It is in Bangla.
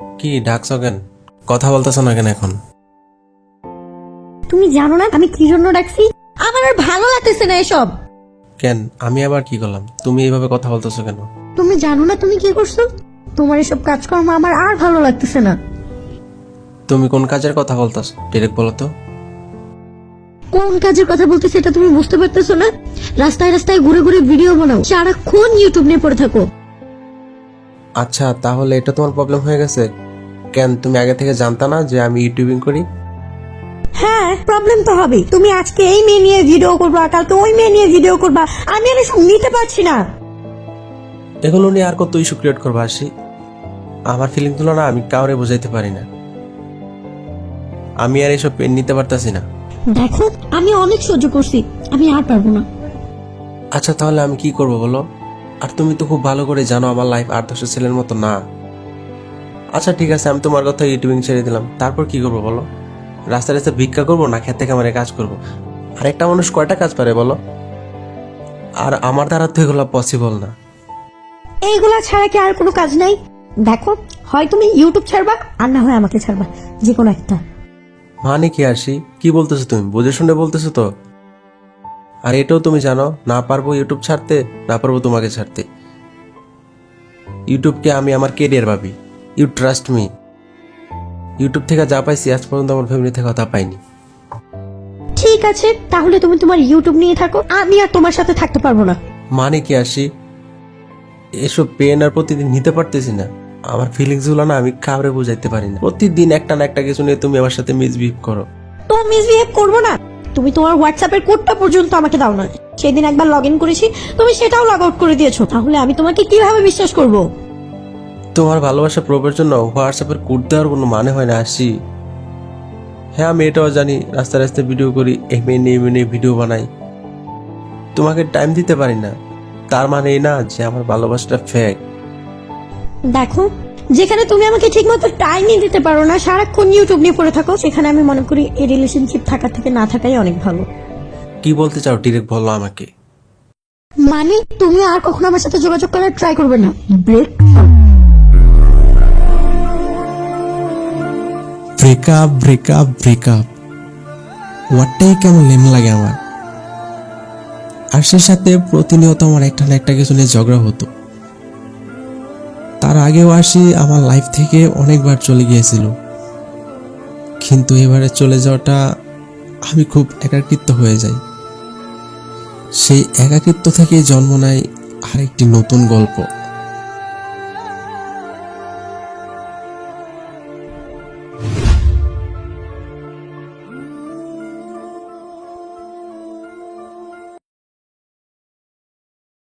কি ডাকছ কেন? কথা বলতেছ না কেন এখন? তুমি জানো না আমি কি জন্য ডাকছি? আমার আর ভালো লাগতেছে না এসব। কেন? আমি আবার কি করলাম? তুমি এইভাবে কথা বলতেছো কেন? তুমি জানো না তুমি কি করছ? তোমার এসব কাজকর্ম আমার আর ভালো লাগতেছে না। তুমি কোন কাজের কথা বলতেছ? ডিরেক্ট বলো তো। কোন কাজের কথা বলতে সেটা তুমি বুঝতে পারতেছো না? রাস্তায় রাস্তায় ঘুরে ঘুরে ভিডিও বানাও। সারাক্ষণ ইউটিউব নিয়ে পড়ে থাকো। আচ্ছা তাহলে এটা তোমার প্রবলেম হয়ে গেছে। কেন তুমি আগে থেকে জানতা না যে আমি ইউটিউবিং করি? হ্যাঁ প্রবলেম তো হবে তুমি আজকে এই মেয়ে নিয়ে ভিডিও করবা কালকে ওই মেয়ে নিয়ে ভিডিও করবা। আমি আর নিতে পারছি না। এগুলো নিয়ে আর কত ইস্যু ক্রিয়েট করব আসি? আমার ফিলিংগুলো না আমি কাউরে বোঝাইতে পারি না। আমি আর এসব পেন নিতে পারতাছি না। দেখো আমি অনেক সহ্য করছি। আমি আর পারব না। আচ্ছা তাহলে আমি কি করব বলো? আর তুমি তো খুব ভালো করে জানো আমার লাইফ আর দশের ছেলের মতো না। আচ্ছা ঠিক আছে আমি তোমার কথা ইউটিউবিং ছেড়ে দিলাম। তারপর কি করব বলো? রাস্তায় রাস্তায় ভিক্ষা করব না খেতে খামারে কাজ করব? আর একটা মানুষ কয়টা কাজ পারে বলো? আর আমার দ্বারা তো এগুলো পসিবল না। এইগুলা ছাড়া কি আর কোনো কাজ নাই? দেখো হয় তুমি ইউটিউব ছাড়বা আর না হয় আমাকে ছাড়বা যে কোনো একটা। মানে কি আসি কি বলতেছো তুমি? বুঝে শুনে বলতেছো তো? আর এটাও তুমি জানো না পারব ইউটিউব ছাড়তে না পারব তোমাকে ছাড়তে। ইউটিউবকে আমি আমার কেরিয়ার ভাবি। ইউ ট্রাস্ট মি ইউটিউব থেকে যা পাইছি আজ পর্যন্ত আমার ফ্যামিলি থেকে কথা পাইনি। ঠিক আছে তাহলে তুমি তোমার ইউটিউব নিয়ে থাকো আমি আর তোমার সাথে থাকতে পারব না। মানে কি আসি এসব পেন আর প্রতিদিন নিতে পারতেছি না। আমার ফিলিংসগুলো না আমি কাউরে বুঝাইতে পারি না। প্রতিদিন একটা না একটা কিছু নিয়ে তুমি আমার সাথে মিসবিহেভ করো। তো মিসবিহেভ করব না? তুমি তোমার হোয়াটসঅ্যাপের কোডটা পর্যন্ত আমাকে দাও না। সেদিন একবার লগ ইন করেছি তুমি সেটাও লগ আউট করে দিয়েছ। তাহলে আমি তোমাকে কীভাবে বিশ্বাস করব? তোমার ভালোবাসা প্রবের জন্য হোয়াটসঅ্যাপের কোড দেওয়ার কোনো মানে হয় না আসি। হ্যাঁ আমি এটাও জানি রাস্তায় রাস্তায় ভিডিও করি এই নিয়ে ভিডিও বানাই। তোমাকে টাইম দিতে পারি না। তার মানে এই না যে আমার ভালোবাসাটা ফেক দেখো যেখানে তুমি আমাকে ঠিকমতো টাইমই দিতে পারো না সারাক্ষণ ইউটিউব নিয়ে পড়ে থাকো সেখানে আমি মনে করি এই রিলেশনশিপ থাকার থেকে না থাকাই অনেক ভালো। কি বলতে চাও? ডিরেক্ট বলো আমাকে। মানে তুমি আর কখনো আমার সাথে যোগাযোগ করার ট্রাই করবে না। ব্রেক ব্রেকআপ ব্রেকআপ ব্রেকআপ ওয়ার্ডটাই কেমন লেম লাগে আমার। আর সে সাথে প্রতিনিয়ত আমার একটা না একটা কিছু নিয়ে ঝগড়া হতো। তার আগেও আসি, আমার লাইফ থেকে অনেকবার চলে গিয়েছিল। কিন্তু এবারে চলে যাওয়াটা আমি খুব একাকিত্ব হয়ে যাই। সেই একাকিত্ব থেকে জন্ম নেয় আরেকটি নতুন গল্প।